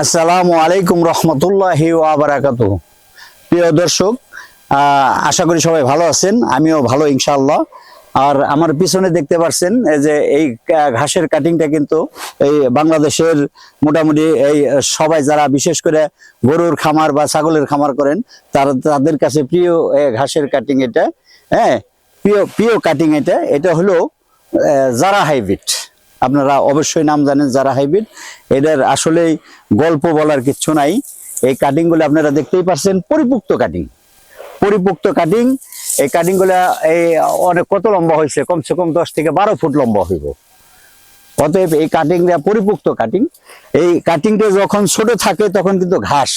আসসালামু আলাইকুম রহমতুল্লাহি ওয়াবারাকাত প্রিয় দর্শক আশা করি সবাই ভালো আছেন, আমিও ভালো ইনশাআল্লাহ। আর আমার পিছনে দেখতে পাচ্ছেন যে এই ঘাসের কাটিংটা কিন্তু এই বাংলাদেশের মোটামুটি এই সবাই যারা বিশেষ করে গরুর খামার বা ছাগলের খামার করেন, তার তাদের কাছে প্রিয় ঘাসের কাটিং এটা। হ্যাঁ প্রিয় প্রিয় কাটিং এটা। এটা হলো জারা হাইব্রিড আপনারা অবশ্যই নাম জানেন যারা হাইব্রিড। এদের আসলেই গল্প বলার কিচ্ছু নাই। এই কাটিংগুলো আপনারা দেখতেই পাচ্ছেন পরিপুক্ত কাটিং পরিপুক্ত কাটিং এই কাটিংগুলা এই অনেক কত লম্বা হয়েছে কমসে কম দশ থেকে বারো ফুট লম্বা হইব। অতএব এই কাটিংটা পরিপুক্ত কাটিং এই কাটিংটা যখন ছোট থাকে, তখন কিন্তু ঘাস।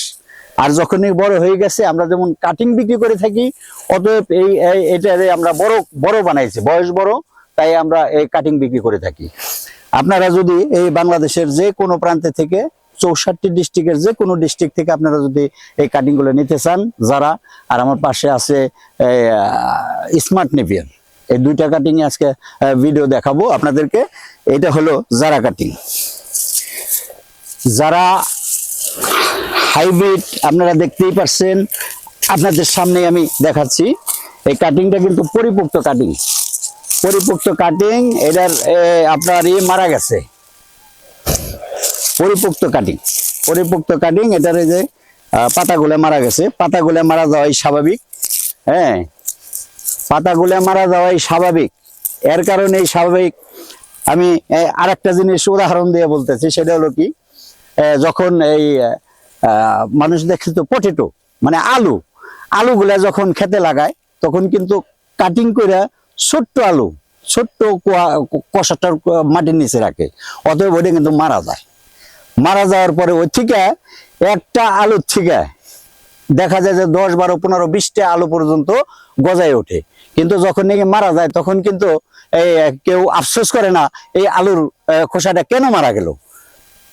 আর যখনই বড় হয়ে গেছে, আমরা যেমন কাটিং বিক্রি করে থাকি, অতএব এই এটারে আমরা বড় বড় বানাইছি। বয়স বড়, তাই আমরা এই কাটিং বিক্রি করে থাকি। আপনারা যদি এই বাংলাদেশের যে কোনো প্রান্তে থেকে, চৌষট্টি ডিস্ট্রিক্টের যে কোনো ডিস্ট্রিক্ট থেকে আপনারা যদি এই কাটিংগুলো নিতে চান, যারা, আর আমার পাশে আছে স্মার্ট নেভিয়ার এই দুইটা কাটিং আজকে ভিডিও দেখাবো আপনাদেরকে। এটা হলো জারা কাটিং যারা হাইব্রিড আপনারা দেখতেই পাচ্ছেন আপনাদের সামনে আমি দেখাচ্ছি। এই কাটিংটা কিন্তু পরিপুক্ত কাটিং পরিপুক্ত কাটিং এটার আপনার ইয়ে মারা গেছে। পরিপুক্ত কাটিং পরিপুক্ত কাটিং এটার এই যে পাতাগুলো মারা গেছে। পাতাগুলো মারা যাওয়াই স্বাভাবিক হ্যাঁ? পাতাগুলো মারা যাওয়াই স্বাভাবিক। এর কারণে স্বাভাবিক। আমি আর একটা জিনিস উদাহরণ দিয়ে বলতেছি, সেটা হলো কি যখন এই মানুষ দেখছে তো পটেটো মানে আলু। আলুগুলা যখন খেতে লাগায়, তখন কিন্তু কাটিং করে ছোট্ট আলু, ছোট্ট কষাটার মাটির নিচে রাখে। অতএব ওইটা কিন্তু মারা যায়। মারা যাওয়ার পরে ওই থেকে একটা আলুর থেকে দেখা যায় যে দশ বারো পনেরো বিশটা আলু পর্যন্ত গজায় ওঠে। কিন্তু যখন নাকি মারা যায়, তখন কিন্তু এই কেউ আফসোস করে না, এই আলুর খোসাটা কেন মারা গেল?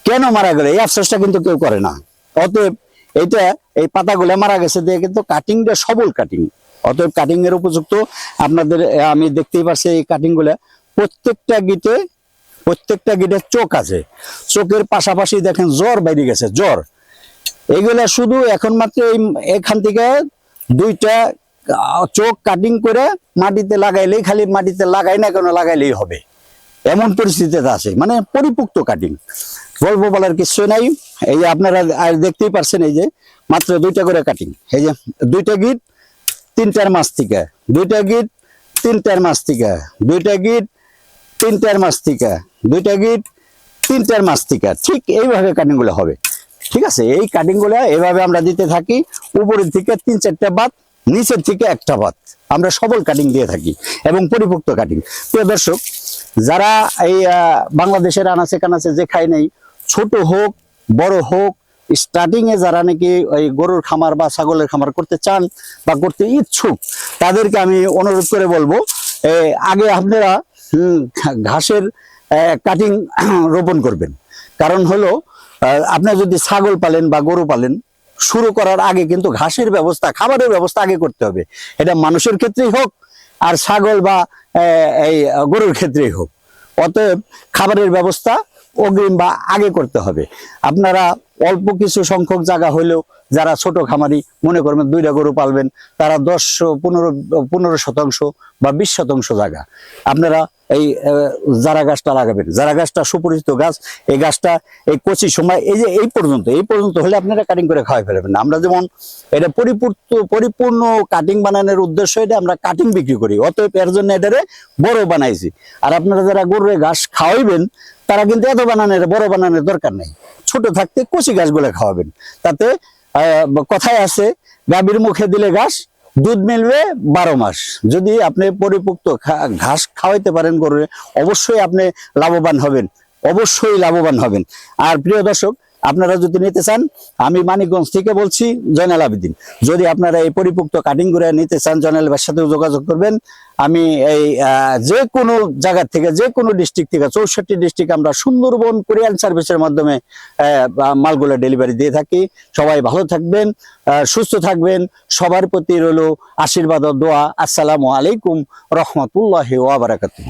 কেন মারা গেল? এই আফসোসটা কিন্তু কেউ করে না। অতএব এইটা, এই পাতাগুলো মারা গেছে দিয়ে কিন্তু কাটিংটা সবল কাটিং অতএব কাটিং এর উপযুক্ত আপনাদের আমি দেখতেই পাচ্ছি এই কাটিংগুলা প্রত্যেকটা গিটে প্রত্যেকটা গিটে চোখ আছে। চোখের পাশাপাশি দেখেন জ্বর বাইরে গেছে, জ্বর। এগুলা শুধু এখন মাত্র এখান থেকে দুইটা চোখ কাটিং করে মাটিতে লাগাইলেই খালি মাটিতে লাগাই না কেন লাগাইলেই হবে। এমন পরিস্থিতিতে আছে মানে পরিপুক্ত কাটিং গল্প বলার কিছু নাই। এই যে আপনারা আর দেখতেই পারছেন এই যে মাত্র দুইটা করে কাটিং এই যে দুইটা গিট তিনটার মাস থেকে। দুইটা গিট তিনটার মাস থেকে। দুইটা গিট তিনটার মাস থেকে। দুইটা গিট তিনটার মাস থেকে। ঠিক এইভাবে কাটিংগুলো হবে। ঠিক আছে? এই কাটিংগুলো এভাবে আমরা দিতে থাকি। উপরের থেকে তিন চারটা বাদ, নিচের থেকে একটা বাদ। আমরা সবল কাটিং দিয়ে থাকি এবং পরিপুক্ত কাটিং প্রিয় দর্শক, যারা এই বাংলাদেশের আনাচে কানাচে যে খাই নেই, ছোট হোক, বড় হোক স্টার্টিং এ যারা নাকি ওই গরুর খামার বা ছাগলের খামার করতে চান বা করতে ইচ্ছুক, তাদেরকে আমি অনুরোধ করে বলব আগে আপনারা ঘাসের কাটিং রোপণ করবেন। কারণ হলো আপনার যদি ছাগল পালেন বা গরু পালেন, শুরু করার আগে কিন্তু ঘাসের ব্যবস্থা, খাবারের ব্যবস্থা আগে করতে হবে। এটা মানুষের ক্ষেত্রেই হোক আর ছাগল বা এই গরুর ক্ষেত্রেই হোক। অতএব খাবারের ব্যবস্থা অগ্রিম বা আগে করতে হবে। আপনারা অল্প কিছু সংখ্যক জায়গা হইলেও যারা ছোট খামারি মনে করবেন দুইটা গরু পালবেন, তারা দশ, পনেরো পনেরো শতাংশ বা বিশ শতাংশ জায়গা। আপনারা এই জারা গাছটা লাগাবেন। জারা গাছটা সুপরিচিত গাছ, এই গাছটা এই কচি সময়, এই যে এই পর্যন্ত এই পর্যন্ত হলে আপনারা কাটিং করে খাওয়াই ফেলবেন আমরা যেমন এটা পরিপূর্ত, পরিপূর্ণ কাটিং বানানোর উদ্দেশ্য এটা, আমরা কাটিং বিক্রি করি। অতএব এর জন্য এটারে বড় বানাইছি। আর আপনারা যারা গরুরে ঘাস খাওয়াইবেন, তারা কিন্তু এত বানানোর, বড় বানানোর দরকার নেই। ছোট থাকতে কচি গাছগুলো খাওয়াবেন। তাতে কথায় আছে, গাভীর মুখে দিলে ঘাস, দুধ মিলবে বারো মাস। যদি আপনি পরিপুক্ত ঘাস খাওয়াইতে পারেন গরুরে, অবশ্যই আপনি লাভবান হবেন। অবশ্যই লাভবান হবেন। আর প্রিয় দর্শক আপনারা যদি নিতে চান, আমি মানিকগঞ্জ থেকে বলছি, জয়নাল আবেদিন। যদি আপনারা এই পরিপুক্ত কাটিং করে নিতে চান, জয়নাল ভাইয়ের সাথেও যোগাযোগ করবেন। আমি এই যে কোনো জায়গা থেকে, যে কোনো ডিস্ট্রিক্ট থেকে, চৌষট্টি ডিস্ট্রিক্ট আমরা সুন্দরবন কোরিয়ান সার্ভিসের মাধ্যমে মালগুলো ডেলিভারি দিয়ে থাকি। সবাই ভালো থাকবেন সুস্থ থাকবেন। সবার প্রতি রইল আশীর্বাদ দোয়া। আসসালামু আলাইকুম রহমতুল্লাহ ওয়াবারাকাতুহ